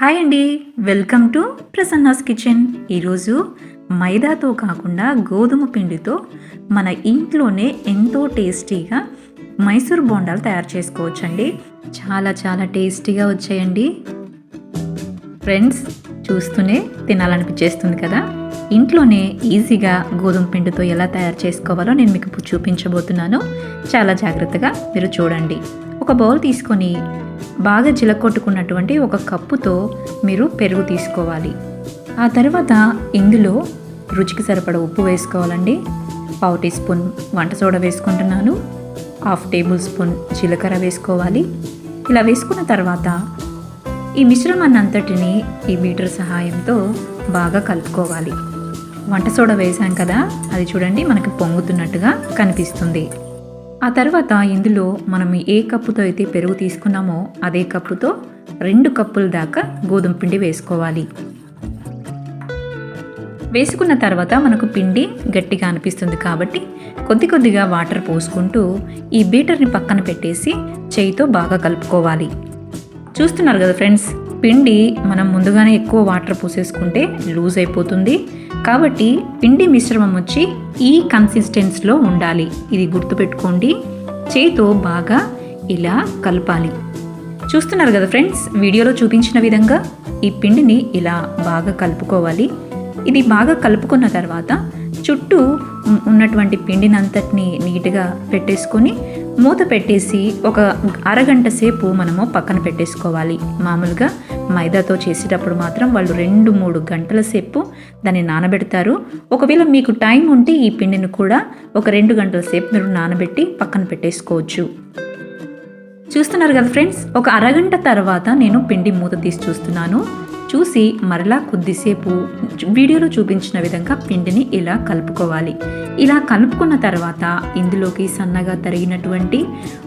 Hi అండి. Welcome to Prasanna's kitchen. ఈరోజు మైదాతో కాకుండా గోధుమ పిండితో మన ఇంట్లోనే ఎంతో టేస్టీగా మైసూర్ బోండాలు తయారు చేసుకోవచ్చండి. చాలా చాలా టేస్టీగా వచ్చాయండి. ఫ్రెండ్స్ చూస్తూనే తినాలనిపించేస్తుంది కదా? ఇంట్లోనే ఈజీగా గోధుమ పిండితో ఎలా తయారు చేసుకోవాలో నేను మీకు చూపించబోతున్నాను. చాలా జాగ్రత్తగా మీరు చూడండి. ఒక బౌల్ తీసుకొని బాగా జిలకొట్టుకున్నటువంటి ఒక కప్పుతో మీరు పెరుగు తీసుకోవాలి. ఆ తర్వాత ఇందులో రుచికి సరిపడ ఉప్పు వేసుకోవాలండి. పావు టీ స్పూన్ వంట సోడా వేసుకుంటున్నాను. హాఫ్ టేబుల్ స్పూన్ జీలకర్ర వేసుకోవాలి. ఇలా వేసుకున్న తర్వాత ఈ మిశ్రమాన్నంతటిని ఈ బీటర్ సహాయంతో బాగా కలుపుకోవాలి. వంట సోడా వేసాం కదా అది చూడండి మనకి పొంగుతున్నట్టుగా కనిపిస్తుంది. ఆ తర్వాత ఇందులో మనం ఏ కప్పుతో అయితే పెరుగు తీసుకున్నామో అదే కప్పుతో రెండు కప్పుల దాకా గోధుమ పిండి వేసుకోవాలి. వేసుకున్న తర్వాత మనకు పిండి గట్టిగా అనిపిస్తుంది కాబట్టి కొద్ది కొద్దిగా వాటర్ పోసుకుంటూ ఈ బీటర్ని పక్కన పెట్టేసి చేయితో బాగా కలుపుకోవాలి. చూస్తున్నారు కదా ఫ్రెండ్స్ పిండి మనం ముందుగానే ఎక్కువ వాటర్ పోసేసుకుంటే లూజ్ అయిపోతుంది. కాబట్టి పిండి మిశ్రమం వచ్చి ఈ కన్సిస్టెన్స్లో ఉండాలి. ఇది గుర్తుపెట్టుకోండి. చేయితో బాగా ఇలా కలపాలి. చూస్తున్నారు కదా ఫ్రెండ్స్ వీడియోలో చూపించిన విధంగా ఈ పిండిని ఇలా బాగా కలుపుకోవాలి. ఇది బాగా కలుపుకున్న తర్వాత చుట్టూ ఉన్నటువంటి పిండిని అంతటిని నీట్గా పెట్టేసుకొని మూత పెట్టేసి ఒక అరగంట సేపు మనము పక్కన పెట్టేసుకోవాలి. మామూలుగా మైదాతో చేసేటప్పుడు మాత్రం వాళ్ళు రెండు మూడు గంటల సేపు దాన్ని నానబెడతారు. ఒకవేళ మీకు టైం ఉంటే ఈ పిండిని కూడా ఒక రెండు గంటల సేపు మీరు నానబెట్టి పక్కన పెట్టేసుకోవచ్చు. చూస్తున్నారు కదా ఫ్రెండ్స్? ఒక అరగంట తర్వాత నేను పిండి మూత తీసి చూస్తున్నాను. చూసి మరలా కొద్దిసేపు వీడియోలో చూపించిన విధంగా పిండిని ఇలా కలుపుకోవాలి. ఇలా కలుపుకున్న తర్వాత ఇందులోకి సన్నగా తరిగినటువంటి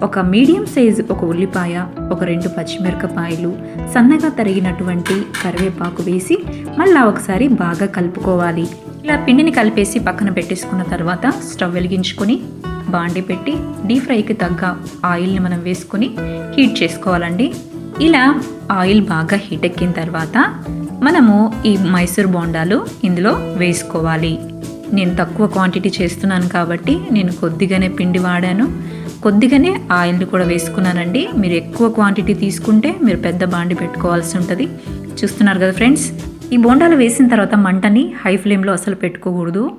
ఒక మీడియం సైజు ఒక ఉల్లిపాయ ఒక రెండు పచ్చిమిరపకాయలు సన్నగా తరిగినటువంటి కరివేపాకు వేసి మళ్ళా ఒకసారి బాగా కలుపుకోవాలి. ఇలా పిండిని కలిపేసి పక్కన పెట్టేసుకున్న తర్వాత స్టవ్ వెలిగించుకొని బాండి పెట్టి డీప్ ఫ్రైకి తగ్గ ఆయిల్ని మనం వేసుకొని హీట్ చేసుకోవాలండి. ఇలా ఆయిల్ బాగా హీట్ ఎక్కిన తర్వాత మనము ఈ మైసూర్ బోండాలు ఇందులో వేసుకోవాలి. నేను తక్కువ క్వాంటిటీ చేస్తున్నాను కాబట్టి నేను కొద్దిగానే పిండి వాడాను. కొద్దిగానే ఆయిల్ని కూడా వేసుకున్నానండి. మీరు ఎక్కువ క్వాంటిటీ తీసుకుంటే మీరు పెద్ద బాండి పెట్టుకోవాల్సి ఉంటుంది. చూస్తున్నారు కదా ఫ్రెండ్స్? ఈ బోండాలు వేసిన తర్వాత మంటని హై ఫ్లేమ్లో అసలు పెట్టుకోకూడదు.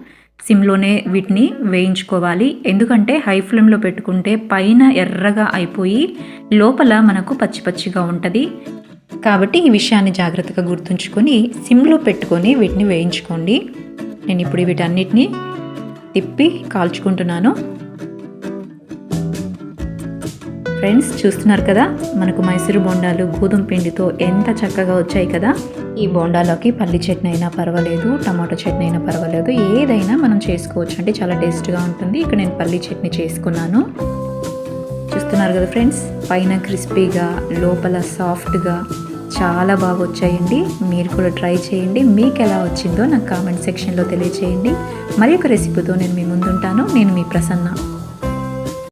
సిమ్లోనే వీటిని వేయించుకోవాలి. ఎందుకంటే హై ఫ్లేమ్లో పెట్టుకుంటే పైన ఎర్రగా అయిపోయి లోపల మనకు పచ్చి పచ్చిగా ఉంటుంది. కాబట్టి ఈ విషయాన్ని జాగ్రత్తగా గుర్తుంచుకొని సిమ్లో పెట్టుకొని వీటిని వేయించుకోండి. నేను ఇప్పుడు వీటన్నిటిని తిప్పి కాల్చుకుంటున్నాను. ఫ్రెండ్స్ చూస్తున్నారు కదా మనకు మైసూరు బొండాలు గోధుమ పిండితో ఎంత చక్కగా వచ్చాయి కదా. ఈ బోండాలోకి పల్లి చట్నీ అయినా పర్వాలేదు టమాటో చట్నీ అయినా పర్వాలేదు ఏదైనా మనం చేసుకోవచ్చు. అంటే చాలా టేస్ట్గా ఉంటుంది. ఇక్కడ నేను పల్లి చట్నీ చేసుకున్నాను. చూస్తున్నారు కదా ఫ్రెండ్స్ పైన క్రిస్పీగా లోపల సాఫ్ట్గా చాలా బాగా వచ్చాయండి. మీరు కూడా ట్రై చేయండి. మీకు ఎలా వచ్చిందో నాకు కామెంట్ సెక్షన్లో తెలియచేయండి. మరి ఒక రెసిపీతో నేను మీ ముందుంటాను. నేను మీ ప్రసన్న.